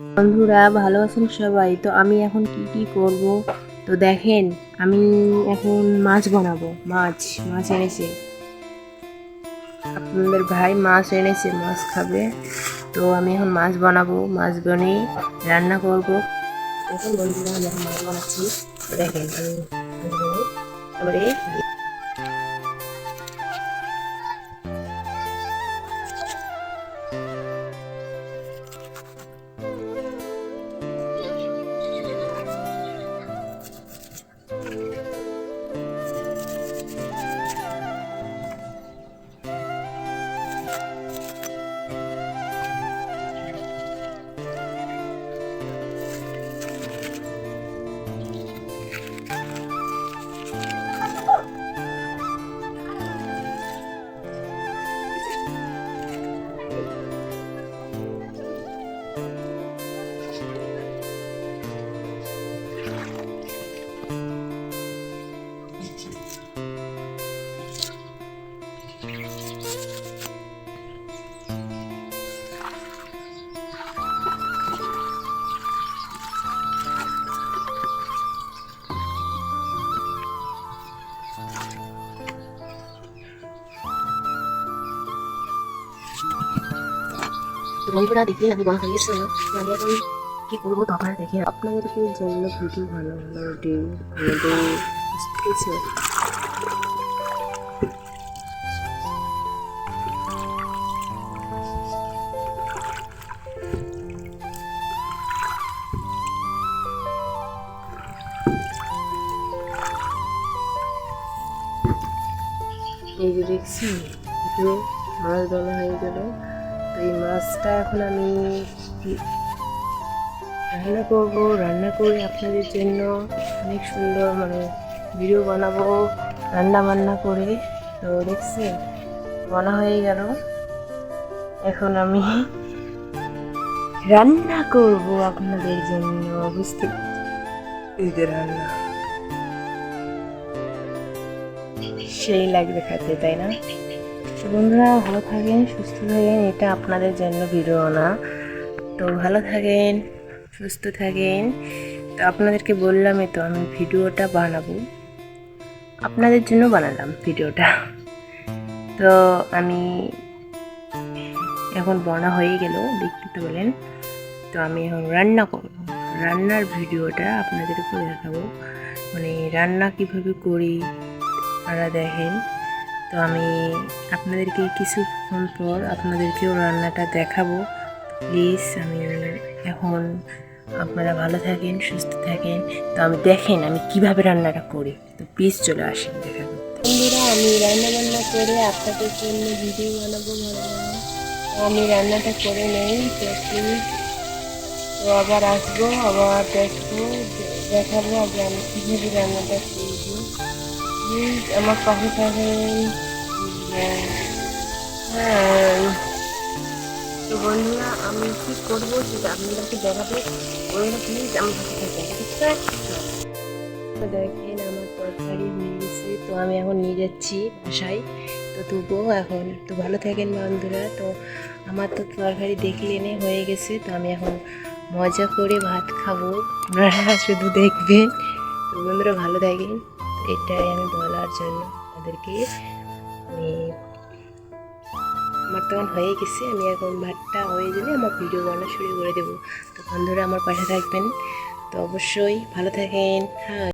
বন্ধুরা, ভালো আছেন সবাই? তো আমি এখন কি কি করব? তো দেখেন, আমি এখন মাছ বানাবো, মাছ মাছ এনেছে। আপনাদের ভাই মাছ এনেছে, মাছ খাবে। তো আমি এখন মাছ বানাবো, মাছ বানিয়ে রান্না করব। এখন বন্ধুরা, আমি এখন মাছ বানাচ্ছি। দেখেন, আমি তারপরে তো বন্ধুরা দেখলেন আমি বলা হয়ে গেছে তো আমি এখন কি করব তো আপনারা দেখে আপনাদেরকে যেগুলো ভিডিও ভালো ভালো ডিম আমাদের কিছু এই যে দেখছি একটু মাছ ধরা হয়ে গেল। তো এই মাছটা এখন আমি রান্না করব, রান্না করে আপনাদের জন্য অনেক সুন্দর মানে ভিডিও বানাবো রান্না বান্না করে। তো দেখছি, বানা হয়ে গেল। এখন আমি রান্না করব আপনাদের জন্য, বুঝতে এই রান্না। সেই লাগবে খেতে তাই না? তো বন্ধুরা, ভালো থাকেন, সুস্থ থাকেন, এটা আপনাদের জন্য ভিডিও না। তো ভালো থাকেন, সুস্থ থাকেন। তো আপনাদেরকে বললামই তো আমি ভিডিওটা বানাবো। আপনাদের জন্য বানালাম ভিডিওটা। তো আমি এখন বনা হয়ে গেল, দেখতে তো বলেন তো আমি এখন রান্না করব। রান্নার ভিডিওটা আপনাদেরকে দেখাবো। মানে রান্না কীভাবে করি আপনারা দেখেন। তো আমি আপনাদেরকে কিছুক্ষণ পর আপনাদেরকেও রান্নাটা দেখাবো। প্লিজ, আমি এখন আপনারা ভালো থাকেন, সুস্থ থাকেন। তো আমি দেখেন আমি কীভাবে রান্নাটা করি। তো প্লিজ চলে আসেন, দেখা বন্ধুরা, আমি রান্না বান্না করে আপনাদের জন্য ভিডিও বানাবো আমি রান্নাটা করে নেই, তো প্লিজ। তো আবার আসব, আবার দেখব, দেখাবো আমি কীভাবে রান্নাটা করব। আমার থাকেন হ্যাঁ। তো বন্ধুরা, আমি কি করব সেটা আপনাদেরকে দেখাবো বন্ধুরা প্লিজ আমার ঠিক আছে তো দেখেন, আমার তরকারি হয়ে গেছে। তো আমি এখন নিয়ে যাচ্ছি বাসায়। তো তবুও এখন, তো ভালো থাকেন বন্ধুরা। তো আমার তো তরকারি দেখলেনে হয়ে গেছে। তো আমি এখন মজা করে ভাত খাব। আপনারা শুধু দেখবেন। তো বন্ধুরা, ভালো থাকেন। এটাই আমি বলার জন্য তাদেরকে আমি আমার তখন হয়ে গেছে, আমি এখন ভাতটা হয়ে গেলে আমার ভিডিও বানা শুরু করে দেবো। তো বন্ধুরা আমার পাশে থাকবেন, তো অবশ্যই ভালো থাকেন। হ্যাঁ।